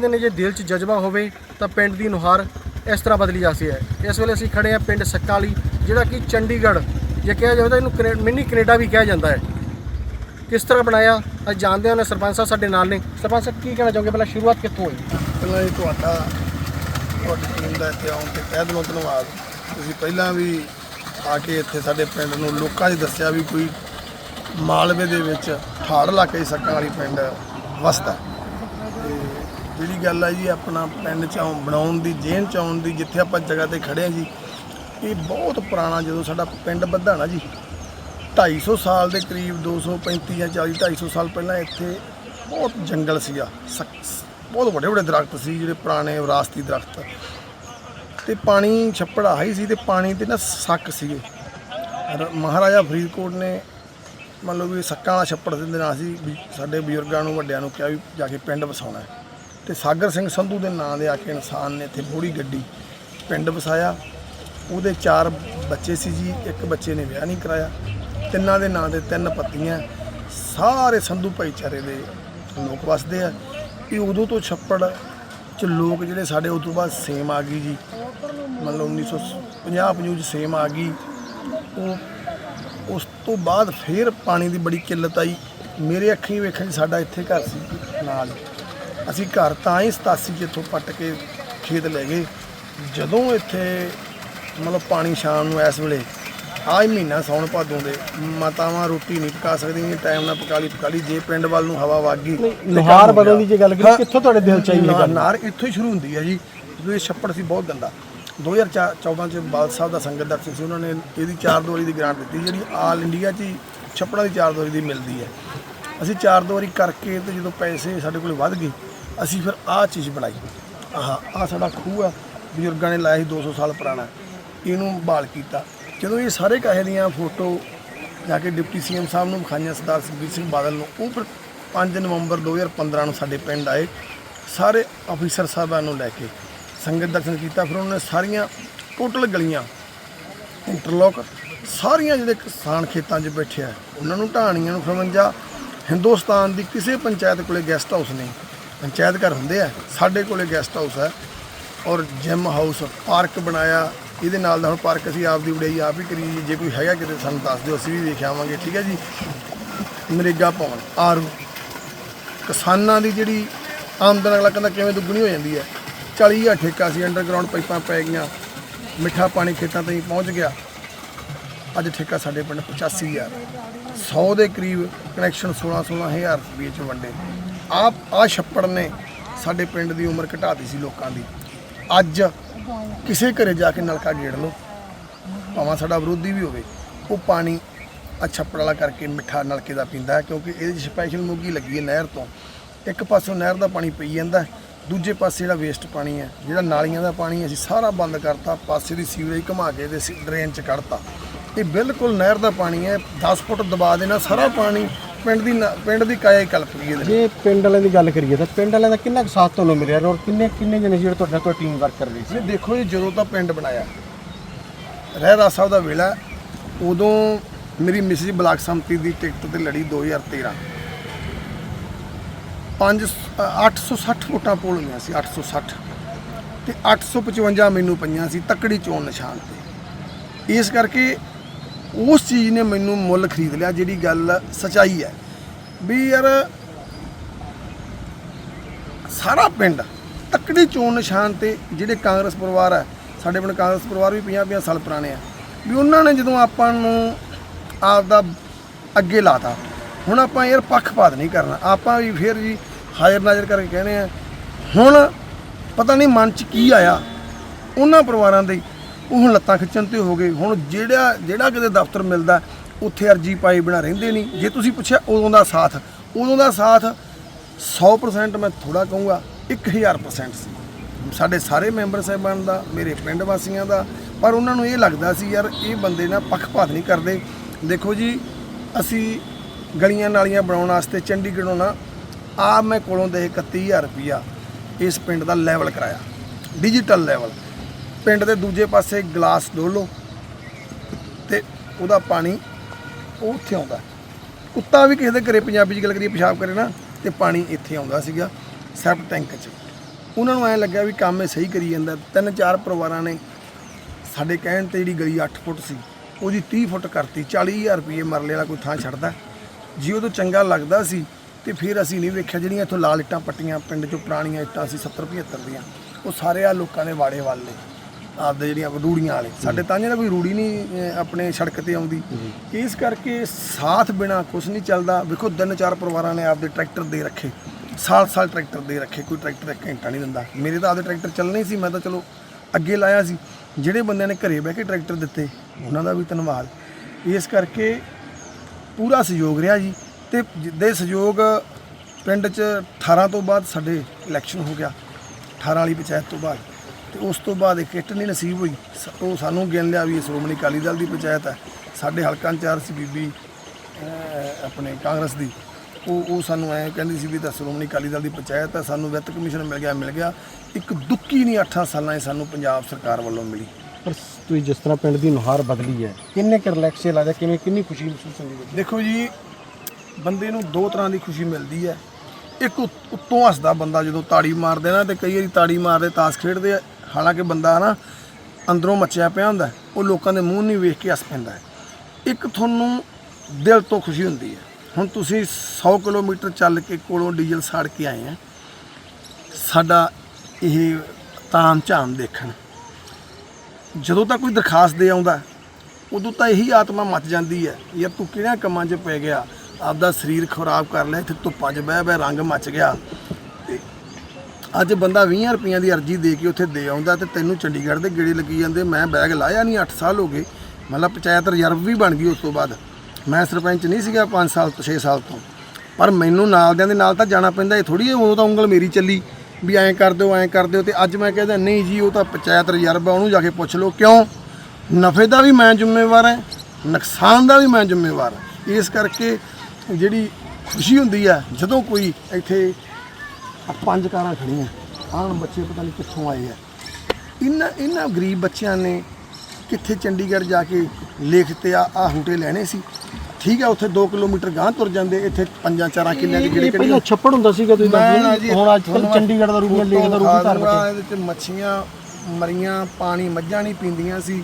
ਕਹਿੰਦੇ ਨੇ ਜੇ ਦਿਲ 'ਚ ਜਜ਼ਬਾ ਹੋਵੇ ਤਾਂ ਪਿੰਡ ਦੀ ਨੁਹਾਰ ਇਸ ਤਰ੍ਹਾਂ ਬਦਲੀ ਜਾ ਸਕਦੀ ਹੈ। ਇਸ ਵੇਲੇ ਅਸੀਂ ਖੜੇ ਹਾਂ ਪਿੰਡ ਸੱਕਾ ਵਾਲੀ ਜਿਹੜਾ ਕਿ ਚੰਡੀਗੜ੍ਹ, ਜੇ ਕਿਹਾ ਜਾਵੇ ਤਾਂ ਇਹਨੂੰ ਮਿੰਨੀ ਕੈਨੇਡਾ ਵੀ ਕਿਹਾ ਜਾਂਦਾ ਹੈ। ਕਿਸ ਤਰ੍ਹਾਂ ਬਣਾਇਆ? ਅੱਜ ਜਾਣਦੇ ਹਾਂ ਸਰਪੰਚ ਸਾਹਿਬ ਸਾਡੇ ਨਾਲ ਨੇ। ਸਰਪੰਚ ਸਾਹਿਬ, ਕੀ ਕਹਿਣਾ ਚਾਹੋਗੇ? ਪਹਿਲਾਂ ਸ਼ੁਰੂਆਤ ਕਿੱਥੋਂ ਹੋਈ? ਪਹਿਲਾਂ ਜੀ ਤੁਹਾਡਾ, ਤੁਹਾਡੀ ਟੀਮ ਦਾ ਇੱਥੇ ਆਉਣ ਤੇ ਤਹਿ ਦਿਲੋਂ ਧੰਨਵਾਦ। ਤੁਸੀਂ ਪਹਿਲਾਂ ਵੀ ਆ ਕੇ ਇੱਥੇ ਸਾਡੇ ਪਿੰਡ ਨੂੰ ਲੋਕਾਂ 'ਚ ਦੱਸਿਆ ਵੀ ਕੋਈ ਮਾਲਵੇ ਦੇ ਵਿੱਚ ਠਾੜ ਇਲਾਕੇ ਸੱਕਾਂ ਵਾਲੀ ਪਿੰਡ ਵਸਦਾ। ਜਿਹੜੀ ਗੱਲ ਆ ਜੀ, ਆਪਣਾ ਪਿੰਡ ਚ ਆਉਣ ਬਣਾਉਣ ਦੀ ਜੇਨ ਚ ਆਉਣ ਦੀ, ਜਿੱਥੇ ਆਪਾਂ ਜਗ੍ਹਾ ਤੇ ਖੜੇ ਆ ਜੀ, ਇਹ ਬਹੁਤ ਪੁਰਾਣਾ ਜਦੋਂ ਸਾਡਾ ਪਿੰਡ ਬੱਧਾ ਨਾ ਜੀ 250 ਸਾਲ ਦੇ ਕਰੀਬ 235 ਜਾਂ 40 250 ਸਾਲ ਪਹਿਲਾਂ ਇੱਥੇ ਬਹੁਤ ਜੰਗਲ ਸੀਗਾ, ਸਕ- ਬਹੁਤ ਵੱਡੇ ਵੱਡੇ ਦਰਖਤ ਸੀ, ਜਿਹੜੇ ਪੁਰਾਣੇ ਵਿਰਾਸਤੀ ਦਰਖਤ। ਤੇ ਪਾਣੀ ਛੱਪੜ ਆਹੀ ਸੀ ਤੇ ਪਾਣੀ ਤੇ ਨਾ ਸੱਕ ਸੀਗੇ। ਮਹਾਰਾਜਾ ਫਰੀਦਕੋਟ ਨੇ ਮੰਨ ਲਓ ਵੀ ਸੱਕਾਂ ਵਾਲਾ ਛੱਪੜ ਦੇ ਨਾਲ ਸੀ ਵੀ ਸਾਡੇ ਬਜ਼ੁਰਗਾਂ ਨੂੰ, ਵੱਡਿਆਂ ਨੂੰ ਕਿਹਾ ਵੀ ਜਾ ਕੇ ਪਿੰਡ ਵਸਾਉਣਾ ਹੈ। ਤੇ ਸਾਗਰ ਸਿੰਘ ਸੰਧੂ ਦੇ ਨਾਂ ਦੇ ਆ ਕੇ ਇਨਸਾਨ ਨੇ ਇੱਥੇ ਬੋੜੀ ਗੱਡੀ ਪਿੰਡ ਵਸਾਇਆ। ਉਹਦੇ ਚਾਰ ਬੱਚੇ ਸੀ ਜੀ, ਇੱਕ ਬੱਚੇ ਨੇ ਵਿਆਹ ਨਹੀਂ ਕਰਾਇਆ। ਤਿੰਨਾਂ ਦੇ ਨਾਂ ਦੇ ਤਿੰਨ ਪੱਤੀਆਂ ਸਾਰੇ ਸੰਧੂ ਭਾਈਚਾਰੇ ਦੇ ਲੋਕ ਵਸਦੇ ਆ। ਇਹ ਉਦੋਂ ਤੋਂ ਛੱਪੜ ਚ ਲੋਕ ਜਿਹੜੇ ਸਾਡੇ ਉਸ ਤੋਂ ਬਾਅਦ ਸੇਮ ਆ ਗਈ ਜੀ। ਮਤਲਬ 1950 50 ਚ ਸੇਮ ਆ ਗਈ। ਉਹ ਉਸ ਤੋਂ ਬਾਅਦ ਫੇਰ ਪਾਣੀ ਦੀ ਬੜੀ ਕਿੱਲਤ ਆਈ। ਮੇਰੇ ਅੱਖੀਂ ਵੇਖਣ 'ਚ ਸਾਡਾ ਇੱਥੇ ਘਰ ਸੀ ਨਾਲ। ਅਸੀਂ ਘਰ ਤਾਂ ਹੀ 87 ਚ ਇੱਥੋਂ ਪੱਟ ਕੇ ਖੇਤ ਲੈ ਗਏ। ਜਦੋਂ ਇੱਥੇ ਮਤਲਬ ਪਾਣੀ ਸ਼ਾਮ ਨੂੰ ਇਸ ਵੇਲੇ ਆਹ ਹੀ ਮਹੀਨਾ ਸੌਣ ਭਾਦੋਂ ਦੇ ਮਾਤਾਵਾਂ ਰੋਟੀ ਨਹੀਂ ਪਕਾ ਸਕਦੀਆਂ ਟਾਈਮ ਨਾਲ ਪਕਾ ਲਈ ਪਕਾ ਲਈ ਜੇ ਪਿੰਡ ਵੱਲ ਨੂੰ ਹਵਾ ਵਗ ਗਈ ਨੁਹਾਰ ਗਿਆ। ਦੀ ਜੇ ਗੱਲ ਕਰੀਏ ਹਾਂ। ਕਿੱਥੋਂ ਤੁਹਾਡੇ ਦਿਲ 'ਚ ਆਈ ਇਹ ਨਾਰ ਗੱਲ? ਨਾਰ ਇੱਥੋਂ ਹੀ ਸ਼ੁਰੂ ਹੁੰਦੀ ਹੈ ਜੀ। ਜਦੋਂ ਇਹ ਛੱਪੜ ਸੀ ਬਹੁਤ ਗੰਦਾ। 2014 ਚ ਬਾਲ ਸਾਹਿਬ ਦਾ ਸੰਗਤ ਦਰਸ਼ਨ ਸੀ ਉਹਨਾਂ ਨੇ ਇਹਦੀ ਚਾਰ ਦੁਆਰੀ ਦੀ ਗ੍ਰਾਂਟ ਦਿੱਤੀ ਜਿਹੜੀ ਆਲ ਇੰਡੀਆ 'ਚ ਹੀ ਛੱਪੜਾਂ ਦੀ ਚਾਰ ਦੁਆਰੀ ਦੀ ਮਿਲਦੀ ਹੈ। ਅਸੀਂ ਚਾਰ ਦੁਆਰੀ ਕਰਕੇ ਤੇ ਜਦੋਂ ਪੈਸੇ ਸਾਡੇ ਕੋਲ ਵੱਧ ਗਏ ਅਸੀਂ ਫਿਰ ਆਹ ਚੀਜ਼ ਬਣਾਈ। ਆਹ ਆਹ ਸਾਡਾ ਖੂਹ ਆ ਬਜ਼ੁਰਗਾਂ ਨੇ ਲਾਇਆ ਸੀ 200 ਸਾਲ ਪੁਰਾਣਾ। ਇਹਨੂੰ ਬਾਲ ਕੀਤਾ। ਜਦੋਂ ਇਹ ਸਾਰੇ ਕਾਹੇ ਦੀਆਂ ਫੋਟੋ ਜਾ ਕੇ ਡਿਪਟੀ ਸੀਐਮ ਸਾਹਿਬ ਨੂੰ ਵਿਖਾਈਆਂ, ਸਰਦਾਰ ਸੁਖਬੀਰ ਸਿੰਘ ਬਾਦਲ ਨੂੰ, ਉਹ ਫਿਰ 5 ਨਵੰਬਰ 2015 ਨੂੰ ਸਾਡੇ ਪਿੰਡ ਆਏ। ਸਾਰੇ ਅਫੀਸਰ ਸਾਹਿਬਾਂ ਨੂੰ ਲੈ ਕੇ ਸੰਗਤ ਦਰਸ਼ਨ ਕੀਤਾ। ਫਿਰ ਉਹਨਾਂ ਨੇ ਸਾਰੀਆਂ ਟੋਟਲ ਗਲੀਆਂ, ਇੰਟਰਲੋਕ, ਸਾਰੀਆਂ ਜਿਹੜੇ ਕਿਸਾਨ ਖੇਤਾਂ 'ਚ ਬੈਠੇ ਆ, ਉਹਨਾਂ ਨੂੰ ਢਾਣੀਆਂ ਨੂੰ 58 ਹਿੰਦੁਸਤਾਨ ਦੀ ਕਿਸੇ ਪੰਚਾਇਤ ਕੋਲੇ ਗੈਸਟ ਹਾਊਸ ਨਹੀਂ। ਪੰਚਾਇਤ ਘਰ ਹੁੰਦੇ ਆ, ਸਾਡੇ ਕੋਲੇ ਗੈਸਟ ਹਾਊਸ ਹੈ ਔਰ ਜਿਮ ਹਾਊਸ ਪਾਰਕ ਬਣਾਇਆ, ਇਹਦੇ ਨਾਲ ਦਾ ਹੁਣ ਪਾਰਕ ਅਸੀਂ ਆਪ ਦੀ ਉਡਾਈ ਆਪ ਹੀ ਕਰੀ ਜੀ। ਜੇ ਕੋਈ ਹੈਗਾ ਕਿਤੇ ਸਾਨੂੰ ਦੱਸ ਦਿਓ, ਅਸੀਂ ਵੀ ਵੇਖ ਆਵਾਂਗੇ, ਠੀਕ ਹੈ ਜੀ? ਨਰੇਗਾ ਭਵਨ, ਆਰ। ਕਿਸਾਨਾਂ ਦੀ ਜਿਹੜੀ ਆਮਦਨ ਅਗਲਾ ਕਹਿੰਦਾ ਕਿਵੇਂ ਦੁੱਗਣੀ ਹੋ ਜਾਂਦੀ ਹੈ? 40000 ਠੇਕਾ ਸੀ ਅੰਡਰਗਰਾਉਂਡ ਪਾਈਪਾਂ ਪੈ ਗਈਆਂ, ਮਿੱਠਾ ਪਾਣੀ ਖੇਤਾਂ ਤਾਈਂ ਪਹੁੰਚ ਗਿਆ। ਅੱਜ ਠੇਕਾ ਸਾਡੇ ਪਿੰਡ 85000 100 ਦੇ ਕਰੀਬ ਕਨੈਕਸ਼ਨ 16 16000 ਰੁਪਏ ਚ ਵੰਡੇ। ਆਪ ਆ ਛੱਪੜ ਨੇ ਸਾਡੇ ਪਿੰਡ ਦੀ ਉਮਰ ਘਟਾਤੀ ਸੀ ਲੋਕਾਂ ਦੀ। ਅੱਜ ਕਿਸੇ ਘਰੇ ਜਾ ਕੇ ਨਲਕਾ ਗੇੜ ਲਓ, ਭਾਵੇਂ ਸਾਡਾ ਵਿਰੋਧੀ ਵੀ ਹੋਵੇ, ਉਹ ਪਾਣੀ ਆ ਛੱਪੜ ਵਾਲਾ ਕਰਕੇ ਮਿੱਠਾ ਨਲਕੇ ਦਾ ਪੀਂਦਾ ਹੈ, ਕਿਉਂਕਿ ਇਹਦੇ 'ਚ ਸਪੈਸ਼ਲ ਮੁੱਗੀ ਲੱਗੀ ਹੈ ਨਹਿਰ ਤੋਂ। ਇੱਕ ਪਾਸੋਂ ਨਹਿਰ ਦਾ ਪਾਣੀ ਪਈ ਜਾਂਦਾ ਦੂਜੇ ਪਾਸੇ ਜਿਹੜਾ ਵੇਸਟ ਪਾਣੀ ਹੈ, ਜਿਹੜਾ ਨਾਲੀਆਂ ਦਾ ਪਾਣੀ ਅਸੀਂ ਸਾਰਾ ਬੰਦ ਕਰਤਾ, ਪਾਸੇ ਦੀ ਸੀਵਰੇਜ ਘੁਮਾ ਕੇ ਤੇ ਡਰੇਨ 'ਚ ਕੱਢਤਾ। ਇਹ ਬਿਲਕੁਲ ਨਹਿਰ ਦਾ ਪਾਣੀ ਹੈ 10 ਫੁੱਟ ਦਬਾ ਦੇਣਾ ਸਾਰਾ ਪਾਣੀ ਪਿੰਡ ਦੀ ਨਾ- ਪਿੰਡ ਦੀ ਕਾਇਆ ਹੀ ਕਲਪ ਗਈ ਇਹਦੇ ਨਾਲ। ਜੇ ਪਿੰਡ ਵਾਲਿਆਂ ਦੀ ਗੱਲ ਕਰੀਏ ਤਾਂ ਪਿੰਡ ਵਾਲਿਆਂ ਦਾ ਕਿੰਨਾ ਕੁ ਸਾਥ ਤੁਹਾਨੂੰ ਮਿਲਿਆ? ਔਰ ਕਿੰਨੇ ਕਿੰਨੇ ਜਣੇ ਜਿਹੜੇ ਤੁਹਾਡੇ ਨਾਲ ਟੀਮ ਵਰਕ ਕਰ ਰਹੀ ਸੀ? ਨਹੀਂ ਦੇਖੋ ਜੀ ਜਦੋਂ ਤਾਂ ਪਿੰਡ ਬਣਾਇਆ ਰਹਿਰਾ ਸਾਹਿਬ ਦਾ ਵੇਲਾ ਉਦੋਂ ਮੇਰੀ ਮਿਸਿਸ ਬਲਾਕ ਸੰਮਤੀ ਦੀ ਟਿਕਟ ਤੇ ਲੜੀ 2013 5 860 ਵੋਟਾਂ ਪੋਲ ਹੋਈਆਂ ਸੀ 860 ਤੇ 855 ਮੈਨੂੰ ਪਈਆਂ ਸੀ ਤਕੜੀ ਚੋਣ ਨਿਸ਼ਾਨ ਤੇ। ਇਸ ਕਰਕੇ ਉਸ ਚੀਜ਼ ਨੇ ਮੈਨੂੰ ਮੁੱਲ ਖਰੀਦ ਲਿਆ ਜਿਹੜੀ ਗੱਲ ਸਚਾਈ ਹੈ। ਵੀ ਯਾਰ ਸਾਰਾ ਪਿੰਡ ਤਕੜੀ ਚੋਣ ਨਿਸ਼ਾਨ ਤੇ ਜਿਹੜੇ ਕਾਂਗਰਸ ਪਰਿਵਾਰ ਹੈ, ਸਾਡੇ ਪਿੰਡ ਕਾਂਗਰਸ ਪਰਿਵਾਰ ਵੀ 50 50 ਸਾਲ ਪੁਰਾਣੇ ਆ, ਵੀ ਉਹਨਾਂ ਨੇ ਜਦੋਂ ਆਪਾਂ ਨੂੰ ਆਪ ਦਾ ਅੱਗੇ ਲਾਤਾ, ਹੁਣ ਆਪਾਂ ਯਾਰ ਪੱਖਪਾਤ ਨਹੀਂ ਕਰਨਾ, ਆਪਾਂ ਵੀ ਫਿਰ ਜੀ ਹਾਜ਼ਰ ਨਾਜ਼ਰ ਕਰਕੇ ਕਹਿੰਦੇ ਆ, ਹੁਣ ਪਤਾ ਨਹੀਂ ਮਨ 'ਚ ਕੀ ਆਇਆ, ਉਹਨਾਂ ਪਰਿਵਾਰਾਂ ਦੇ ਉਹ ਹੁਣ ਲੱਤਾਂ ਖਿੱਚਣ ਤੇ ਹੋ ਗਏ। ਹੁਣ ਜਿਹੜਾ ਜਿਹੜਾ ਕਿਤੇ ਦਫ਼ਤਰ ਮਿਲਦਾ, ਉੱਥੇ ਅਰਜੀ ਪਾਈ ਬਿਨਾ ਰਹਿੰਦੇ ਨਹੀਂ। ਜੇ ਤੁਸੀਂ ਪੁੱਛਿਆ ਉਦੋਂ ਦਾ ਸਾਥ। ਉਦੋਂ ਦਾ ਸਾਥ 100% ਮੈਂ ਥੋੜਾ ਕਹੂੰਗਾ 1000% ਸੀ। ਸਾਡੇ ਸਾਰੇ ਮੈਂਬਰ ਸਾਹਿਬਾਨ ਦਾ, ਮੇਰੇ ਪਿੰਡ ਵਾਸੀਆਂ ਦਾ, ਪਰ ਉਹਨਾਂ ਨੂੰ ਇਹ ਲੱਗਦਾ ਸੀ, ਯਾਰ ਇਹ ਬੰਦੇ ਨਾ ਪੱਖਪਾਤ ਨਹੀਂ ਕਰਦੇ। ਦੇਖੋ ਜੀ, ਅਸੀਂ ਗਲੀਆਂ ਨਾਲੀਆਂ ਬਣਾਉਣ ਵਾਸਤੇ ਚੰਡੀਗੜ੍ਹੋਂ ਨਾ ਆ ਮੈਂ ਕੋਲੋਂ ਦੇ 31000 ਰੁਪਿਆ ਇਸ ਪਿੰਡ ਦਾ ਲੈਵਲ ਕਰਾਇਆ। ਡਿਜੀਟਲ ਲੈਵਲ ਪਿੰਡ ਦੇ ਦੂਜੇ ਪਾਸੇ ਗਲਾਸ ਡੋਲੋ ਤੇ ਉਹਦਾ ਪਾਣੀ ਉਹ ਉੱਥੇ ਆਉਂਦਾ। ਕੁੱਤਾ ਵੀ ਕਿਸੇ ਦੇ ਘਰੇ ਪੰਜਾਬੀ 'ਚ ਗੱਲ ਕਰੀਏ, ਪਿਸ਼ਾਬ ਕਰੇ ਨਾ, ਤੇ ਪਾਣੀ ਇੱਥੇ ਆਉਂਦਾ ਸੀਗਾ ਸੈਪ ਟੈਂਕ 'ਚ। ਉਹਨਾਂ ਨੂੰ ਐ ਲੱਗਿਆ ਵੀ ਕੰਮ ਇਹ ਸਹੀ ਕਰੀ ਜਾਂਦਾ। ਤਿੰਨ ਚਾਰ ਪਰਿਵਾਰਾਂ ਨੇ ਸਾਡੇ ਕਹਿਣ ਤੇ ਜਿਹੜੀ ਗਲੀ 8 ਫੁੱਟ ਸੀ, ਉਹਦੀ 30 ਫੁੱਟ ਕਰਤੀ 40000 ਰੁਪਏ ਮਰਲੇ ਵਾਲਾ ਕੋਈ ਥਾਂ ਛੱਡਦਾ। ਜੀ ਤੋਂ ਚੰਗਾ ਲੱਗਦਾ ਸੀ, ਤੇ ਫਿਰ ਅਸੀਂ ਨਹੀਂ ਵੇਖਿਆ ਜਿਹੜੀਆਂ ਇੱਥੋਂ ਲਾਲ ਇੱਟਾਂ ਪੱਟੀਆਂ, ਪਿੰਡ 'ਚੋਂ ਪੁਰਾਣੀਆਂ ਇੱਟਾਂ ਸੀ 70 75 ਦੀਆਂ, ਉਹ ਸਾਰੇ ਆ ਲੋਕਾਂ ਨੇ ਵਾੜੇ ਵੱਲ ਨੇ। ਆਪਦੇ ਜਿਹੜੀਆਂ ਰੂੜੀਆਂ ਵਾਲੇ ਸਾਡੇ ਤਾਂ ਦਾ ਕੋਈ ਰੂੜੀ ਨਹੀਂ ਅਹ, ਆਪਣੇ ਸੜਕ ਤੇ ਆਉਂਦੀ। ਇਸ ਕਰਕੇ ਸਾਥ ਬਿਨਾ ਕੁਝ ਨਹੀਂ ਚੱਲਦਾ। ਵੇਖੋ ਤਿੰਨ ਚਾਰ ਪਰਿਵਾਰਾਂ ਨੇ ਆਪਦੇ ਟਰੈਕਟਰ ਦੇ ਰੱਖੇ। ਸਾਲ ਸਾਲ ਟਰੈਕਟਰ ਦੇ ਰੱਖੇ ਕੋਈ ਟਰੈਕਟਰ ਇੱਕ ਘੰਟਾ ਨਹੀਂ ਦਿੰਦਾ। ਮੇਰੇ ਤਾਂ ਆਪਦੇ ਟਰੈਕਟਰ ਚੱਲਣੇ ਸੀ ਮੈਂ ਤਾਂ ਚਲੋ ਅੱਗੇ ਲਾਇਆ ਸੀ। ਜਿਹੜੇ ਬੰਦਿਆਂ ਨੇ ਘਰੇ ਬਹਿ ਕੇ ਟਰੈਕਟਰ ਦਿੱਤੇ ਉਹਨਾਂ ਦਾ ਵੀ ਧੰਨਵਾਦ। ਇਸ ਕਰਕੇ ਪੂਰਾ ਸਹਿਯੋਗ ਰਿਹਾ ਜੀ। ਤੇ ਜਿੱਦੇ ਸਹਿਯੋਗ ਪਿੰਡ 'ਚ 18 ਤੋਂ ਬਾਅਦ ਸਾਡੇ ਇਲੈਕਸ਼ਨ ਹੋ ਗਿਆ 18 ਵਾਲੀ ਪੰਚਾਇਤ ਤੋਂ ਬਾਅਦ। ਤੇ ਉਸ ਤੋਂ ਬਾਅਦ ਇੱਕ ਇੱਟ ਨਹੀਂ ਨਸੀਬ ਹੋਈ। ਸ- ਉਹ ਸਾਨੂੰ ਗਿਣ ਲਿਆ ਵੀ ਇਹ ਸ਼੍ਰੋਮਣੀ ਅਕਾਲੀ ਦਲ ਦੀ ਪੰਚਾਇਤ ਹੈ। ਸਾਡੇ ਹਲਕਾ ਇੰਚਾਰਜ ਸੀ ਬੀਬੀ ਅਹ, ਆਪਣੇ ਕਾਂਗਰਸ ਦੀ। ਉਹ ਉਹ ਸਾਨੂੰ ਐਂ ਕਹਿੰਦੀ ਸੀ ਵੀ ਤਾਂ ਸ਼੍ਰੋਮਣੀ ਅਕਾਲੀ ਦਲ ਦੀ ਪੰਚਾਇਤ ਹੈ। ਸਾਨੂੰ ਵਿੱਤ ਕਮਿਸ਼ਨ ਮਿਲ ਗਿਆ ਮਿਲ ਗਿਆ। ਇੱਕ ਦੁੱਕੀ ਨਹੀਂ 8 ਸਾਲਾਂ 'ਚ ਸਾਨੂੰ ਪੰਜਾਬ ਸਰਕਾਰ ਵੱਲੋਂ ਮਿਲੀ। ਪਰ ਤੁਸੀਂ ਜਿਸ ਤਰ੍ਹਾਂ ਪਿੰਡ ਦੀ ਨੁਹਾਰ ਬਦਲੀ ਹੈ ਕਿੰਨੇ ਕੁ ਰਿਲੈਕਸ ਲੱਗਦਾ ਕਿਵੇਂ ਕਿੰਨੀ ਖੁਸ਼ੀ ਮਹਿਸੂਸ ਹੁੰਦੀ ਹੈ? ਦੇਖੋ ਜੀ ਬੰਦੇ ਨੂੰ ਦੋ ਤਰ੍ਹਾਂ ਦੀ ਖੁਸ਼ੀ ਮਿਲਦੀ ਹੈ। ਇੱਕ ਉ- ਉੱਤੋਂ ਹੱਸਦਾ ਬੰਦਾ ਜਦੋਂ ਤਾੜੀ ਮਾਰਦੇ ਨਾ ਤੇ ਕਈ ਵਾਰੀ ਤਾੜੀ ਮਾਰਦੇ ਤਾਸ਼ ਖੇਡਦੇ ਆ। ਹਾਲਾਂਕਿ ਬੰਦਾ ਨਾ ਅੰਦਰੋਂ ਮੱਚਿਆ ਪਿਆ ਹੁੰਦਾ ਉਹ ਲੋਕਾਂ ਦੇ ਮੂੰਹ ਨਹੀਂ ਵੇਖ ਕੇ ਹੱਸ ਪੈਂਦਾ ਹੈ। ਇੱਕ ਤੁਹਾਨੂੰ ਦਿਲ ਤੋਂ ਖੁਸ਼ੀ ਹੁੰਦੀ ਹੈ। ਹੁਣ ਤੁਸੀਂ 100 ਕਿਲੋਮੀਟਰ ਚੱਲ ਕੇ ਕੋਲੋਂ ਡੀਜ਼ਲ ਸਾੜ ਕੇ ਆਏ ਆ ਸਾਡਾ ਇਹ ਤਾਮ ਝਾਮ ਦੇਖਣ। ਜਦੋਂ ਤਾਂ ਕੋਈ ਦਰਖਾਸਤ ਦੇ ਆਉਂਦਾ ਉਦੋਂ ਤਾਂ ਇਹੀ ਆਤਮਾ ਮੱਚ ਜਾਂਦੀ ਹੈ, ਯਾਰ ਤੂੰ ਕਿਹੜਿਆਂ ਕੰਮਾਂ 'ਚ ਪੈ ਗਿਆ? ਆਪਦਾ ਸਰੀਰ ਖਰਾਬ ਕਰ ਲਿਆ, ਇੱਥੇ ਧੁੱਪਾਂ 'ਚ ਬਹਿ ਬਹਿ ਰੰਗ ਮੱਚ ਗਿਆ। ਅੱਜ ਬੰਦਾ 20 ਰੁਪਈਆਂ ਦੀ ਅਰਜੀ ਦੇ ਕੇ ਉੱਥੇ ਦੇ ਆਉਂਦਾ ਤੇ ਤੈਨੂੰ ਚੰਡੀਗੜ੍ਹ ਦੇ ਗੇੜੇ ਲੱਗੀ ਜਾਂਦੇ, ਮੈਂ ਬੈਗ ਲਾਇਆ ਨਹੀਂ 8 ਸਾਲ ਹੋ ਗਏ। ਮਤਲਬ ਪੰਚਾਇਤ ਰਿਜ਼ਰਵ ਵੀ ਬਣ ਗਈ ਉਸ ਤੋਂ ਬਾਅਦ। ਮੈਂ ਸਰਪੰਚ ਨਹੀਂ ਸੀਗਾ 5 ਸਾਲ ਤੋਂ 6 ਸਾਲ ਤੋਂ। ਪਰ ਮੈਨੂੰ ਨਾਲਦਿਆਂ ਦੇ ਨਾਲ ਤਾਂ ਜਾਣਾ ਪੈਂਦਾ, ਇਹ ਥੋੜੀ ਉਦੋਂ ਤਾਂ ਉਂਗਲ ਮੇਰੀ ਚੱਲੀ ਵੀ ਐਂ ਕਰ ਦਿਓ, ਐਂ ਕਰ ਦਿਓ ਤੇ ਅੱਜ ਮੈਂ ਕਹਿੰਦਾ ਨਹੀਂ ਜੀ, ਉਹ ਤਾਂ ਪੰਚਾਇਤ ਰਿਜ਼ਰਵ ਆ, ਉਹਨੂੰ ਜਾ ਕੇ ਪੁੱਛ ਲਓ। ਕਿਉਂ? ਨਫੇ ਦਾ ਵੀ ਮੈਂ ਜ਼ਿੰਮੇਵਾਰ ਹਾਂ, ਨੁਕਸਾਨ ਦਾ ਵੀ ਮੈਂ ਜ਼ਿੰਮੇਵਾਰ ਹਾਂ। ਇਸ ਕਰਕੇ ਜਿਹੜੀ ਖੁਸ਼ੀ ਹੁੰਦੀ ਆ ਜਦੋਂ ਕੋਈ ਇੱਥੇ ਆਹ ਪੰਜ ਕਾਰਾਂ ਖੜੀਆਂ। ਆਣ ਬੱਚੇ ਪਤਾ ਨਹੀਂ ਕਿੱਥੋਂ ਆਏ ਆ। ਇਹਨਾਂ ਇਹਨਾਂ ਗਰੀਬ ਬੱਚਿਆਂ ਨੇ ਕਿੱਥੇ ਚੰਡੀਗੜ੍ਹ ਜਾ ਕੇ ਲਿਖ ਤੇ ਆ ਆ ਹੂਟੇ ਲੈਣੇ ਸੀ। ਠੀਕ ਹੈ ਉੱਥੇ 2 ਕਿਲੋਮੀਟਰ ਗਾਂਹ ਤੁਰ ਜਾਂਦੇ ਇੱਥੇ ਪੰਜਾਂ ਚਾਰਾਂ ਕਿੱਲਿਆਂ ਦੀ ਜਿਹੜੀ ਪਹਿਲਾਂ ਛੱਪੜ ਹੁੰਦਾ ਸੀਗਾ ਤੁਸੀਂ ਦੱਸਦੇ। ਹੁਣ ਅੱਜ ਤੁਹਾਨੂੰ ਚੰਡੀਗੜ੍ਹ ਦਾ ਰੂਪ ਲੇਕ ਦਾ ਰੂਪ ਧਾਰ ਬੈਠੇ ਇਹਦੇ ਚ ਮੱਛੀਆਂ ਮਰੀਆਂ ਪਾਣੀ ਮੱਝਾਂ ਨਹੀਂ ਪੀਂਦੀਆਂ ਸੀ।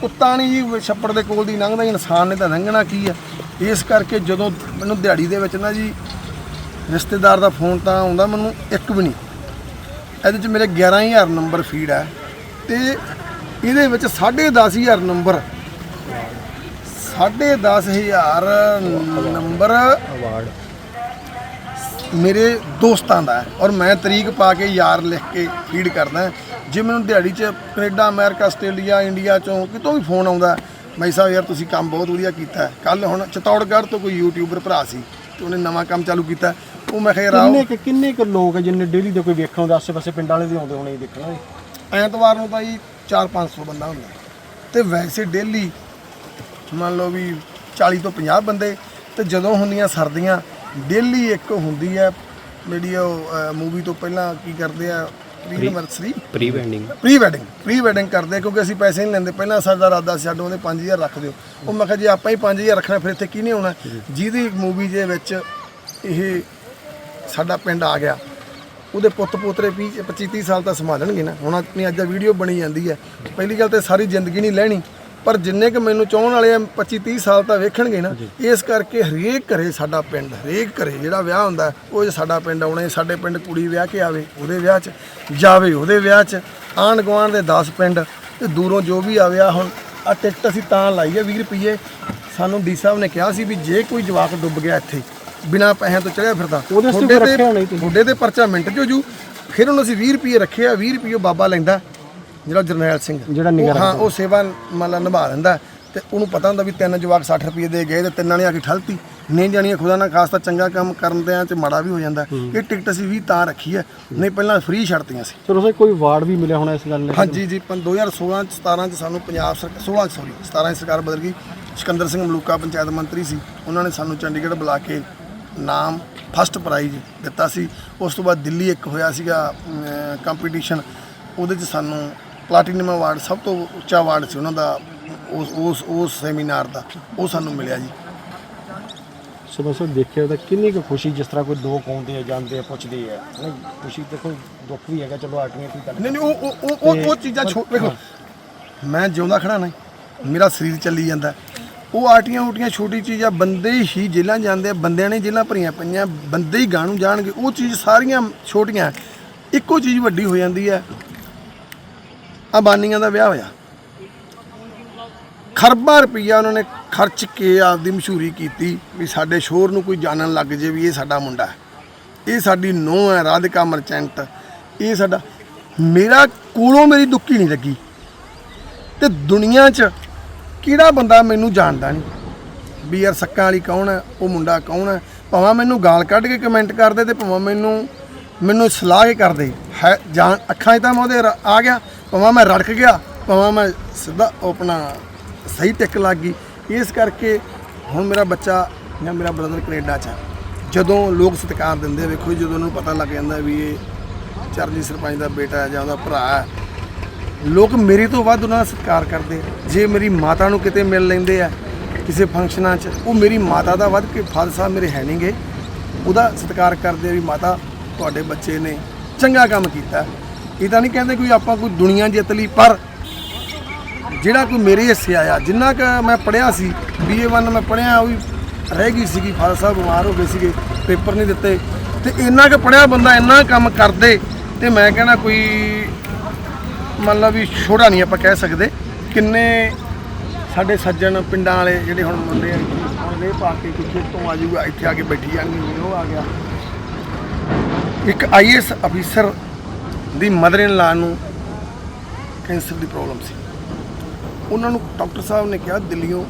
ਕੁੱਤਾ ਨਹੀਂ ਜੀ ਛੱਪੜ ਦੇ ਕੋਲ ਦੀ ਲੰਘਦਾ ਇਨਸਾਨ ਨੇ ਤਾਂ ਲੰਘਣਾ ਕੀ ਆ। ਇਸ ਕਰਕੇ ਜਦੋਂ ਮੈਨੂੰ ਦਿਹਾੜੀ ਦੇ ਵਿੱਚ ਨਾ ਜੀ ਰਿਸ਼ਤੇਦਾਰ ਦਾ ਫੋਨ ਤਾਂ ਆਉਂਦਾ ਮੈਨੂੰ ਇੱਕ ਵੀ ਨਹੀਂ। ਇਹਦੇ ਚ ਮੇਰੇ 11000 ਨੰਬਰ ਫੀਡ ਹੈ ਤੇ ਇਹਦੇ ਵਿੱਚ 10500 ਨੰਬਰ। 10500 ਨੰਬਰ ਅਵਾਰਡ ਮੇਰੇ ਦੋਸਤਾਂ ਦਾ ਔਰ ਮੈਂ ਤਰੀਕ ਪਾ ਕੇ ਯਾਰ ਲਿਖ ਕੇ ਫੀਡ ਕਰਦਾ ਜੇ ਮੈਨੂੰ ਦਿਹਾੜੀ 'ਚ ਕੈਨੇਡਾ, ਅਮਰੀਕਾ, ਆਸਟ੍ਰੇਲੀਆ, ਇੰਡੀਆ ਚੋਂ ਕਿਤੋਂ ਵੀ ਫੋਨ ਆਉਂਦਾ ਮੈਂ ਸਾਹਿਬ ਯਾਰ ਤੁਸੀਂ ਕੰਮ ਬਹੁਤ ਵਧੀਆ ਕੀਤਾ ਕੱਲ ਹੁਣ ਚਤੌੜਗੜ੍ਹ ਤੋਂ ਕੋਈ ਯੂਟਿਊਬਰ ਭਰਾ ਸੀ ਤੇ ਉਹਨੇ ਨਵਾਂ ਕੰਮ ਚਾਲੂ ਕੀਤਾ ਉਹ ਮੈਂ ਆਓ। ਕਿੰਨੇ ਕੁ ਕਿੰਨੇ ਕੁ ਲੋਕ ਹੈ ਜਿੰਨੇ ਡੇਲੀ ਦੇ ਕੋਈ ਵੇਖਣ ਆਉਂਦੇ ਆਸੇ-ਪਾਸੇ ਪਿੰਡ ਵਾਲੇ ਵੀ ਆਉਂਦੇ ਹੋਣੇ ਜੀ ਦੇਖਣਾ ਜੀ ਐਤਵਾਰ ਨੂੰ ਤਾਂ ਜੀ 4-500 ਬੰਦਾ ਹੁੰਦਾ। ਤੇ ਵੈਸੇ ਡੇਲੀ ਮੰਨ ਲਓ ਵੀ 40 ਤੋਂ 50 ਬੰਦੇ ਤੇ ਜਦੋਂ ਹੁੰਦੀਆਂ ਸਰਦੀਆਂ ਡੇਲੀ ਇੱਕ ਹੁੰਦੀ ਹੈ ਜਿਹੜੀ ਉਹ ਮੂਵੀ ਤੋਂ ਪਹਿਲਾਂ ਕੀ ਕਰਦੇ ਆ pre anniversary pre wedding pre wedding pre wedding ਕਰਦੇ ਆ ਕਿਉਂਕਿ ਅਸੀਂ ਪੈਸੇ ਨਹੀਂ ਲੈਂਦੇ। ਪਹਿਲਾਂ ਸਾਡਾ ਇਰਾਦਾ ਸੀ ਸਾਡੇ ਉਹਦੇ 5000 ਰੱਖ ਦਿਓ। ਉਹ ਮੈਂ ਕਿਹਾ ਜੀ ਆਪਾਂ ਹੀ 5000 ਰੱਖਣਾ ਫਿਰ ਇੱਥੇ ਕਿਹਨੇ ਆਉਣਾ ਜਿਹਦੀ ਮੂਵੀ ਦੇ ਵਿੱਚ ਇਹ ਸਾਡਾ ਪਿੰਡ ਆ ਗਿਆ। ਉਹਦੇ ਪੁੱਤ ਪੋਤਰੇ 25 30 ਸਾਲ ਤਾਂ ਸੰਭਾਲਣਗੇ ਨਾ। ਹੁਣ ਆਪਣੀ ਅੱਜ ਵੀਡੀਓ ਬਣੀ ਜਾਂਦੀ ਹੈ। ਪਹਿਲੀ ਗੱਲ ਤੇ ਸਾਰੀ ਜ਼ਿੰਦਗੀ ਨਹੀਂ ਲੈਣੀ। ਪਰ ਜਿੰਨੇ ਕਿ ਮੈਨੂੰ ਚਾਹਣ ਵਾਲੇ ਆ 25 30 ਸਾਲ ਤਾਂ ਵੇਖਣਗੇ ਨਾ। ਇਸ ਕਰਕੇ ਹਰੇਕ ਘਰੇ ਸਾਡਾ ਪਿੰਡ ਹਰੇਕ ਘਰੇ ਜਿਹੜਾ ਵਿਆਹ ਹੁੰਦਾ ਉਹ ਸਾਡਾ ਪਿੰਡ ਆਉਣੇ ਸਾਡੇ ਪਿੰਡ ਕੁੜੀ ਵਿਆਹ ਕੇ ਆਵੇ ਉਹਦੇ ਵਿਆਹ 'ਚ ਜਾਵੇ ਉਹਦੇ ਵਿਆਹ 'ਚ ਆਂਢ ਗੁਆਂਢ ਦੇ 10 ਪਿੰਡ ਤੇ ਦੂਰੋਂ ਜੋ ਵੀ ਆਵੇ ਆ ਹੁਣ ਆ ਟਿਕਟ ਅਸੀਂ ਤਾਂ ਲਾਈ ਹੈ 20 ਰੁਪਏ ਸਾਨੂੰ ਡੀ ਸਾਹਿਬ ਨੇ ਕਿਹਾ ਸੀ ਵੀ ਜੇ ਕੋਈ ਜਵਾਕ ਡੁੱਬ ਗਿਆ ਇੱਥੇ ਬਿਨਾ ਪੈਸਿਆਂ ਤੋਂ ਚੜਿਆ ਫਿਰਦਾ। ਉਹਦੇ ਵਾਸਤੇ ਕੋਈ ਰੱਖਿਆ ਤੇ ਤੁਸੀਂ। ਤੁਹਾਡੇ ਤੇ ਪਰਚਾ ਮਿੰਟ 'ਚ ਹੋ ਜੂ। ਫਿਰ ਉਹਨੂੰ ਅਸੀਂ 20 ਰੁਪਏ ਰੱਖੇ ਆ 20 ਰੁਪਏ ਬਾਬਾ ਲੈਂਦਾ ਜਿਹੜਾ ਜਰਨੈਲ ਸਿੰਘ। ਜਿਹੜਾ ਉਹ- ਹਾਂ ਉਹ ਸੇਵਾ ਮਤਲਬ ਨਿਭਾ ਲੈਂਦਾ। ਤੇ ਉਹਨੂੰ ਪਤਾ ਹੁੰਦਾ ਵੀ ਤਿੰਨ ਜਵਾਕ 60 ਰੁਪਏ ਦੇ ਗਏ ਤੇ ਤਿੰਨਾਂ ਨੇ ਆ ਕੇ ਠਲਤੀ। ਨਹੀਂ ਜਾਣੀਆਂ ਖੁਦਾ ਨਾ ਖਾਸਤਾ ਚੰਗਾ ਕੰਮ ਕਰਨ ਦੇ ਆ ਚ ਮਾੜਾ ਵੀ ਹੋ ਜਾਂਦਾ। ਇਹ ਟਿਕਟ ਅਸੀਂ ਵੀ ਤਾਂ ਰੱਖੀ ਹੈ ਨਹੀਂ ਪਹਿਲਾਂ ਫ੍ਰੀ ਛੱਡਤੀਆਂ ਸੀ। ਉਸੇ ਕੋਈ ਅਵਾਰਡ ਵੀ ਮਿਲਿਆ ਹੋਣਾ ਇਸ ਗੱਲ ਨੇ। ਹਾਂਜੀ ਜੀ ਪੰ 2016 ਚ 17 ਚ ਸਾਨੂੰ ਪੰਜਾਬ ਸਰਕਾਰ 16 ਸੌਰੀ 17 ਚ ਸਰਕਾਰ ਬਦਲ ਗਈ। ਸਿਕੰਦਰ ਸਿੰਘ ਮਲੂਕਾ ਪੰਚਾਇਤ ਮੰਤਰੀ ਸੀ। ਉਹਨਾਂ ਨੇ ਸਾਨੂੰ ਚੰਡੀਗੜ੍ਹ ਬੁਲਾ ਕੇ ਨਾਮ ਫਸਟ ਪ੍ਰਾਈਜ਼ ਦਿੱਤਾ ਸੀ। ਉਸ ਤੋਂ ਬਾਅਦ ਦਿੱਲੀ ਇੱਕ ਹੋਇਆ ਸੀਗਾ ਕੰਪੀਟੀਸ਼ਨ ਉਹਦੇ ਚ ਸਾਨੂੰ ਪਲਾਟੀਨਮ ਅਵਾਰਡ ਸਭ ਤੋਂ ਉੱਚਾ ਅਵਾਰਡ ਸੀ ਉਹਨਾਂ ਦਾ ਉਸ ਉਸ ਉਸ ਸੈਮੀਨਾਰ ਦਾ। ਉਹ ਸਾਨੂੰ ਮਿਲਿਆ ਜੀ। ਸਵੇਰ ਸਵੇਰ ਦੇਖਿਆ ਤਾਂ ਕਿੰਨੀ ਕੁ ਖੁਸ਼ੀ ਜਿਸ ਤਰ੍ਹਾਂ ਕੋਈ ਲੋਕ ਆਉਂਦੇ ਆ ਜਾਂਦੇ ਆ ਪੁੱਛਦੇ ਆ ਹਨਾ ਖੁਸ਼ੀ ਕੋਈ ਦੁੱਖ ਵੀ ਹੈਗਾ ਚਲੋ ਆਟੀਆਂ ਕੀ ਕਰ ਨਹੀਂ ਨਹੀਂ ਉਹ ਉਹ- ਉਹ ਚੀਜ਼ਾਂ ਛੋ ਵੇਖੋ ਮੈਂ ਜਿਉਂਦਾ ਖੜਾ ਨਾ ਮੇਰਾ ਸਰੀਰ ਚੱਲੀ ਜਾਂਦਾ। ਉਹ ਆਟੀਆਂ ਊਟੀਆਂ ਛੋਟੀ ਚੀਜ਼ ਆ, ਬੰਦੇ ਹੀ ਜੇਲਾਂ ਜਾਂਦੇ ਆ, ਬੰਦਿਆਂ ਨੇ ਜੇਲਾਂ ਭਰੀਆਂ ਪਈਆਂ, ਬੰਦੇ ਹੀ ਗਾਣੂ ਜਾਣਗੇ, ਉਹ ਚੀਜ਼ ਸਾਰੀਆਂ ਛੋਟੀਆਂ, ਇੱਕੋ ਚੀਜ਼ ਵੱਡੀ ਹੋ ਜਾਂਦੀ ਹੈ ਅਬਾਨੀਆਂ ਦਾ ਵਿਆਹ ਹੋਇਆ। ਖਰਬਾਂ ਰੁਪਈਆ ਉਹਨਾਂ ਨੇ ਖਰਚ ਕੇ ਆਪਦੀ ਮਸ਼ਹੂਰੀ ਕੀਤੀ ਵੀ ਸਾਡੇ ਸ਼ੋਰ ਨੂੰ ਕੋਈ ਜਾਣਨ ਲੱਗ ਜੇ ਵੀ ਇਹ ਸਾਡਾ ਮੁੰਡਾ ਹੈ। ਇਹ ਸਾਡੀ ਨੂੰਹ ਹੈ, ਰਾਧਿਕਾ ਮਰਚੈਂਟ। ਇਹ ਸਾਡਾ, ਮੇਰਾ ਕੋਲੋਂ ਮੇਰੀ ਦੁੱਕੀ ਨਹੀਂ ਲੱਗੀ। ਤੇ ਦੁਨੀਆ 'ਚ ਕਿਹੜਾ ਬੰਦਾ ਮੈਨੂੰ ਜਾਣਦਾ ਨਹੀਂ? ਵੀ ਯਾਰ ਸੱਕਾਂ ਵਾਲੀ ਕੌਣ ਹੈ? ਉਹ ਮੁੰਡਾ ਕੌਣ ਹੈ? ਭਾਵੇਂ ਮੈਨੂੰ ਗਾਲ ਕੱਢ ਕੇ ਕਮੈਂਟ ਕਰਦੇ ਤੇ ਭਾਵੇਂ ਮੈਨੂੰ ਮੈਨੂੰ ਸਲਾਹ ਕੇ ਕਰਦੇ ਹੈ ਜਾਣ ਅੱਖਾਂ 'ਚ ਤਾਂ ਮੈਂ ਉਹਦੇ ਰ- ਆ ਗਿਆ। ਭਾਵੇਂ ਮੈਂ ਰੜਕ ਗਿਆ ਭਾਵੇਂ ਮੈਂ ਸਿੱਧਾ ਉਹ ਆਪਣਾ ਸਹੀ ਟਿਕ ਲੱਗ ਗਈ। ਇਸ ਕਰਕੇ ਹੁਣ ਮੇਰਾ ਬੱਚਾ ਜਾਂ ਮੇਰਾ ਬ੍ਰਦਰ ਕੈਨੇਡਾ 'ਚ ਹੈ। ਜਦੋਂ ਲੋਕ ਸਤਿਕਾਰ ਦਿੰਦੇ ਆ, ਵੇਖੋ ਜੀ, ਜਦੋਂ ਉਹਨੂੰ ਪਤਾ ਲੱਗ ਜਾਂਦਾ ਵੀ ਇਹ ਚਰਨਜੀਤ ਸਰਪੰਚ ਦਾ ਬੇਟਾ ਹੈ ਜਾਂ ਉਹਦਾ ਭਰਾ ਹੈ ਲੋਕ ਮੇਰੇ ਤੋਂ ਵੱਧ ਉਹਨਾਂ ਦਾ ਸਤਿਕਾਰ ਕਰਦੇ ਜੇ ਮੇਰੀ ਮਾਤਾ ਨੂੰ ਕਿਤੇ ਮਿਲ ਲੈਂਦੇ ਆ ਕਿਸੇ ਫੰਕਸ਼ਨਾਂ 'ਚ, ਉਹ ਮੇਰੀ ਮਾਤਾ ਦਾ ਵੱਧ ਕੇ ਫਾਦਰ ਸਾਹਿਬ ਮੇਰੇ ਹੈ ਨਹੀਂਗੇ। ਉਹਦਾ ਸਤਿਕਾਰ ਕਰਦੇ ਵੀ ਮਾਤਾ, ਤੁਹਾਡੇ ਬੱਚੇ ਨੇ ਚੰਗਾ ਕੰਮ ਕੀਤਾ। ਇਹ ਤਾਂ ਨਹੀਂ ਕਹਿੰਦੇ ਕੋਈ ਆਪਾਂ ਕੋਈ ਦੁਨੀਆ ਜਿੱਤ ਲਈ, ਪਰ ਜਿਹੜਾ ਕੋਈ ਮੇਰੇ ਹਿੱਸੇ ਆਇਆ, ਜਿੰਨਾ ਕ ਮੈਂ ਪੜਿਆ ਸੀ BA1 ਮੈਂ ਪੜਿਆ ਉਹ ਵੀ ਰਹਿ ਗਈ ਸੀਗੀ, ਫਾਦਰ ਸਾਹਿਬ ਬਿਮਾਰ ਹੋ ਗਏ ਸੀਗੇ, ਪੇਪਰ ਨਹੀਂ ਦਿੱਤੇ। ਤੇ ਇੰਨਾ ਕ ਪੜਿਆ ਬੰਦਾ ਇੰਨਾ ਕੰਮ ਕਰਦੇ, ਤੇ ਮੈਂ ਕਹਿਣਾ ਕੋਈ ਮੰਨ ਲਾ ਵੀ ਛੋੜਾ ਨਹੀਂ ਆਪਾਂ ਕਹਿ ਸਕਦੇ, ਕਿੰਨੇ ਸਾਡੇ ਸੱਜਣ ਪਿੰਡਾਂ ਵਾਲੇ ਜਿਹੜੇ ਹੁਣ ਮੁੰਡੇ ਆ, ਹੁਣ ਇਹ ਪਾ ਕੇ ਕੋਈ ਖੇਤੋਂ ਆ ਜੂਗਾ ਇੱਥੇ ਆ ਕੇ ਬੈਠੀ ਜਾਣਗੇ ਉਹ ਆ ਗਿਆ। ਇੱਕ ਆਈਐਸ ਅਫੀਸਰ ਦੀ ਮਦਰ ਇਨ ਲਾ ਨੂੰ ਕੈਂਸਰ ਦੀ ਪ੍ਰੋਬਲਮ ਸੀ। ਉਹਨਾਂ ਨੂੰ ਡਾਕਟਰ ਸਾਹਿਬ ਨੇ ਕਿਹਾ ਦਿੱਲੀੋਂ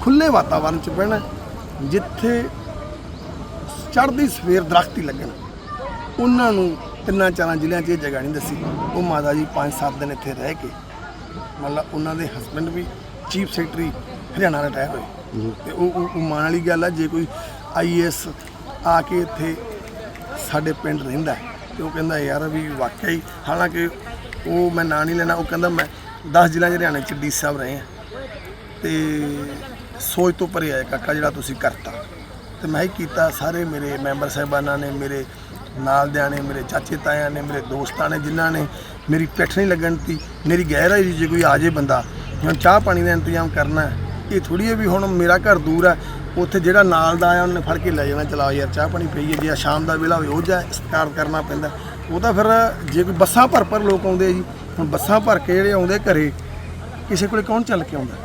ਖੁੱਲੇ ਵਾਤਾਵਰਣ 'ਚ ਬਹਿਣਾ, ਜਿੱਥੇ ਚੜ੍ਹਦੀ ਸਵੇਰ ਦਰਖਤ ਹੀ ਲੱਗਣ। ਉਹਨਾਂ ਨੂੰ ਤਿੰਨਾਂ ਚਾਰਾਂ ਜ਼ਿਲ੍ਹਿਆਂ 'ਚ ਇਹ ਜਗ੍ਹਾ ਨਹੀਂ ਦੱਸੀ। ਉਹ ਮਾਤਾ ਜੀ 5-7 ਦਿਨ ਇੱਥੇ ਰਹਿ ਕੇ ਮਤਲਬ ਉਹਨਾਂ ਦੇ ਹਸਬੰਡ ਵੀ ਚੀਫ ਸੈਕਟਰੀ ਹਰਿਆਣਾ ਰਿਟਾਇਰ ਹੋਏ। ਤੇ ਉਹ ਉਹ ਮਾਣ ਵਾਲੀ ਗੱਲ ਆ ਜੇ ਕੋਈ ਆਈਐਸ ਆ ਕੇ ਇੱਥੇ ਸਾਡੇ ਪਿੰਡ ਰਹਿੰਦਾ ਤੇ ਉਹ ਕਹਿੰਦਾ ਯਾਰ ਵੀ ਵਾਕਿਆ ਹੀ ਹਾਲਾਂਕਿ ਉਹ ਮੈਂ ਨਾਂ ਨਹੀਂ ਲੈਣਾ ਉਹ ਕਹਿੰਦਾ ਮੈਂ 10 ਜ਼ਿਲ੍ਹਿਆਂ 'ਚ ਹਰਿਆਣਾ 'ਚ ਡੀ ਸਾਹਿਬ ਰਹੇ ਆ ਤੇ ਸੋਚ ਤੋਂ ਪਰੇ ਆਇਆ ਕਾਕਾ ਜਿਹੜਾ ਤੁਸੀਂ ਕਰਤਾ। ਤੇ ਮੈਂ ਹੀ ਕੀਤਾ ਸਾਰੇ ਮੇਰੇ ਮੈਂਬਰ ਸਾਹਿਬਾਨਾਂ ਨੇ ਮੇਰੇ ਨਾਲ ਦਿਆਂ ਨੇ, ਮੇਰੇ ਚਾਚੇ ਤਾਇਆਂ ਨੇ, ਮੇਰੇ ਦੋਸਤਾਂ ਨੇ, ਜਿਨ੍ਹਾਂ ਨੇ ਮੇਰੀ ਪਿੱਠ ਨਹੀਂ ਲੱਗਣ ਦਿੱਤੀ, ਮੇਰੀ ਗਹਿਰਾਈ ਜੇ ਕੋਈ ਆ ਜੇ ਬੰਦਾ ਹੁਣ ਚਾਹ ਪਾਣੀ ਦਾ ਇੰਤਜ਼ਾਮ ਕਰਨਾ ਇਹ ਥੋੜੀ ਹੈ ਵੀ ਹੁਣ ਮੇਰਾ ਘਰ ਦੂਰ ਹੈ, ਉੱਥੇ ਜਿਹੜਾ ਨਾਲ ਦਾ ਆਇਆ, ਉਹਨੇ ਫੜ ਕੇ ਲੈ ਜਾਣਾ, ਚਲਾਓ ਯਾਰ, ਚਾਹ ਪਾਣੀ ਪਈਏ, ਜੇ ਸ਼ਾਮ ਦਾ ਵੇਲਾ ਹੋਵੇ ਉਹ ਜਾ ਸਤਿਕਾਰ ਕਰਨਾ ਪੈਂਦਾ। ਉਹ ਤਾਂ ਫਿਰ ਜੇ ਕੋਈ ਬੱਸਾਂ ਭਰ ਭਰ ਲੋਕ ਆਉਂਦੇ ਜੀ, ਹੁਣ ਬੱਸਾਂ ਭਰ ਕੇ ਜਿਹੜੇ ਆਉਂਦੇ ਘਰੇ, ਕਿਸੇ ਕੋਲੇ ਕੌਣ ਚੱਲ ਕੇ ਆਉਂਦਾ?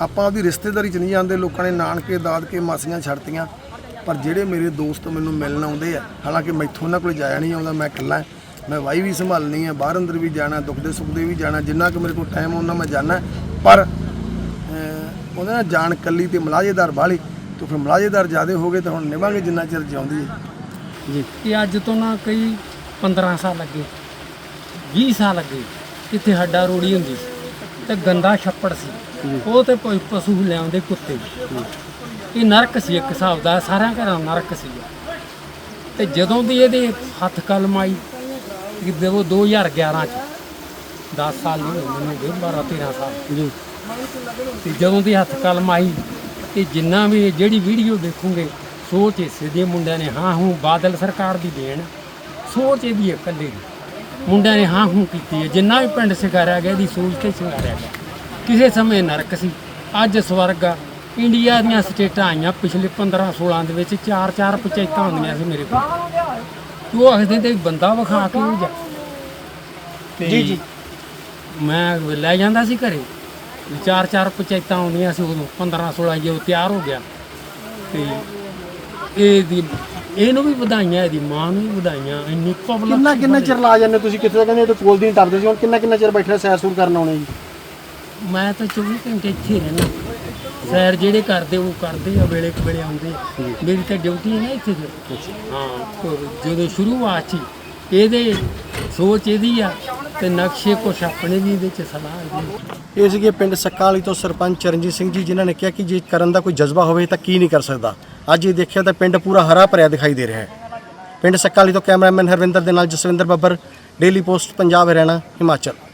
ਆਪਾਂ ਉਹਦੀ ਰਿਸ਼ਤੇਦਾਰੀ 'ਚ ਨਹੀਂ ਜਾਂਦੇ, ਲੋਕਾਂ ਨੇ ਨਾਨਕੇ, ਦਾਦਕੇ, ਮਾਸੀਆਂ ਛੱਡਤੀਆਂ। ਪਰ ਜਿਹੜੇ ਮੇਰੇ ਦੋਸਤ ਮੈਨੂੰ ਮਿਲਣ ਆਉਂਦੇ ਆ ਹਾਲਾਂਕਿ ਮੈਥੋਂ ਉਹਨਾਂ ਕੋਲ ਜਾਇਆ ਨਹੀਂ ਆਉਂਦਾ ਮੈਂ ਇਕੱਲਾ ਮੈਂ ਵਾਈ ਵੀ ਸੰਭਾਲਣੀ ਆ ਬਾਹਰ ਅੰਦਰ ਵੀ ਜਾਣਾ ਦੁੱਖ ਦੇ ਸੁੱਖ ਦੇ ਵੀ ਜਾਣਾ ਜਿੰਨਾ ਕਿ ਮੇਰੇ ਕੋਲ ਟਾਈਮ ਉਹਨਾਂ ਮੈਂ ਜਾਣਾ। ਪਰ ਉਹਦੇ ਨਾਲ ਜਾਣ ਕੱਲੀ ਤੇ ਮਲਾਜੇਦਾਰ ਬਾਹਲੀ ਤੇ ਫਿਰ ਮਲਾਜੇਦਾਰ ਜ਼ਿਆਦੇ ਹੋ ਗਏ ਤਾਂ ਹੁਣ ਨਿਭਾਂਗੇ ਜਿੰਨਾ ਚਿਰ ਜਿਉਂਦੀ ਹੈ। ਜੀ। ਕਿ ਅੱਜ ਤੋਂ ਨਾ ਕਈ 15 ਸਾਲ ਲੱਗੇ 20 ਸਾਲ ਅੱਗੇ ਇੱਥੇ ਹੱਡਾ ਰੋੜੀ ਹੁੰਦੀ ਸੀ ਤੇ ਗੰਦਾ ਛੱਪੜ ਸੀ। ਉਹ ਤੇ ਕੋਈ ਪਸ਼ੂ ਲਿਆਉਂਦੇ ਕੁੱਤੇ। ਇਹ ਨਰਕ ਸੀ ਇੱਕ ਹਿਸਾਬ ਦਾ ਸਾਰਿਆਂ ਘਰਾਂ ਦਾ ਨਰਕ ਸੀ। ਤੇ ਜਦੋਂ ਦੀ ਇਹਦੇ ਹੱਥ ਕਲਮ ਆਈ ਕਿ ਦੇਖੋ 2011 ਚ 10 ਸਾਲ ਨਹੀਂ ਹੋਏ ਮੈਨੂੰ ਵੀ 12 13 ਸਾਲ। ਜੀ। ਤੇ ਜਦੋਂ ਦੀ ਹੱਥ ਕਲਮ ਆਈ ਤੇ ਜਿੰਨਾ ਵੀ ਜਿਹੜੀ ਵੀਡੀਓ ਦੇਖੋਗੇ ਸੋਚ ਇਸੇ ਦੇ ਮੁੰਡਿਆਂ ਨੇ ਹਾਂ ਹੂੰ ਬਾਦਲ ਸਰਕਾਰ ਦੀ ਦੇਣ ਸੋਚ ਇਹਦੀ ਹੈ ਇਕੱਲੇ ਦੀ। ਮੁੰਡਿਆਂ ਨੇ ਹਾਂ ਹੂੰ ਕੀਤੀ ਹੈ। ਜਿੰਨਾ ਵੀ ਪਿੰਡ ਸਿਖਾਰਿਆ ਗਿਆ ਇਹਦੀ ਸੋਚ ਤੇ ਸਿਖਾਰਿਆ ਗਿਆ। ਕਿਸੇ ਸਮੇਂ ਨਰਕ ਸੀ। ਅੱਜ ਸਵਰਗ ਆ ਇੰਡੀਆ ਦੀਆਂ ਸਟੇਟਾਂ ਆਈਆਂ ਪਿਛਲੇ 15 16 ਦੇ ਵਿੱਚ ਚਾਰ ਚਾਰ ਪੰਚਾਇਤਾਂ ਹੁੰਦੀਆਂ ਸੀ ਮੇਰੇ ਕੋਲ। ਉਹ ਆਖਦੇ ਤੇ ਬੰਦਾ ਵਿਖਾ ਕੇ ਜਾ। ਤੇ ਜੀ, ਜੀ। ਮੈਂ ਲੈ ਜਾਂਦਾ ਸੀ ਘਰੇ। ਚਾਰ ਚਾਰ ਪੰਚਾਇਤਾਂ ਆਉਂਦੀਆਂ ਸੀ ਉਦੋਂ 15 16 ਜਦੋਂ ਤਿਆਰ ਹੋ ਗਿਆ। ਤੇ ਇਹਦੀ ਇਹਨੂੰ ਵੀ ਵਧਾਈਆਂ ਇਹਦੀ ਮਾਂ ਨੂੰ ਵੀ ਵਧਾਈਆਂ ਇੰਨੀ ਪਬਲਿਕ ਕਿੰਨਾ ਕਿੰਨਾ ਚਿਰ ਲਾ ਜਾਂਦੇ ਤੁਸੀਂ? ਕਿੱਥੇ ਤਾਂ ਕਹਿੰਦੇ ਇਹ ਕੋਲ ਦੀ ਟੱਪਦੇ ਸੀ? ਹੁਣ ਕਿੰਨਾ ਕਿੰਨਾ ਚਿਰ ਬੈਠੇ ਸੈਰ ਸੂਰ ਕਰਨ ਆਉਣੇ ਜੀ? ਮੈਂ ਤਾਂ 24 ਘੰਟੇ ਇੱਥੇ ਰਹਿਣਾ ਸੈਰ ਜਿਹੜੇ ਕਰਦੇ ਉਹ ਕਰਦੇ ਆ ਵੇਲੇ ਕੁ ਵੇਲੇ ਆਉਂਦੇ। ਮੇਰੀ ਤਾਂ ਡਿਊਟੀ ਹੈ ਨਾ ਇੱਥੇ ਫਿਰ ਹਾਂ। ਜਦੋਂ ਸ਼ੁਰੂਆਤ ਹੀ ਇਹਦੇ ਸੋਚ ਇਹਦੀ ਆ ਤੇ ਨਕਸ਼ੇ ਕੁਛ ਆਪਣੇ ਵੀ ਇਹਦੇ ਚ ਸਲਾਹ ਇਹਦੀ ਇਹ ਸੀਗੇ ਪਿੰਡ ਸੱਕਾ ਵਾਲੀ ਤੋਂ ਸਰਪੰਚ ਚਰਨਜੀਤ ਸਿੰਘ ਜੀ ਜਿਨ੍ਹਾਂ ਨੇ ਕਿਹਾ ਕਿ ਜੇ ਕਰਨ ਦਾ ਕੋਈ ਜਜ਼ਬਾ ਹੋਵੇ ਤਾਂ ਕੀ ਨਹੀਂ ਕਰ ਸਕਦਾ। ਅੱਜ ਇਹ ਦੇਖਿਆ ਤਾਂ ਪਿੰਡ ਪੂਰਾ ਹਰਾ ਭਰਿਆ ਦਿਖਾਈ ਦੇ ਰਿਹਾ ਹੈ। ਪਿੰਡ ਸੱਕਾ ਵਾਲੀ ਤੋਂ ਕੈਮਰਾਮੈਨ ਹਰਵਿੰਦਰ ਦੇ ਨਾਲ ਜਸਵਿੰਦਰ ਬੱਬਰ ਡੇਲੀ ਪੋਸਟ ਪੰਜਾਬ ਹਰਿਆਣਾ ਹਿਮਾਚਲ।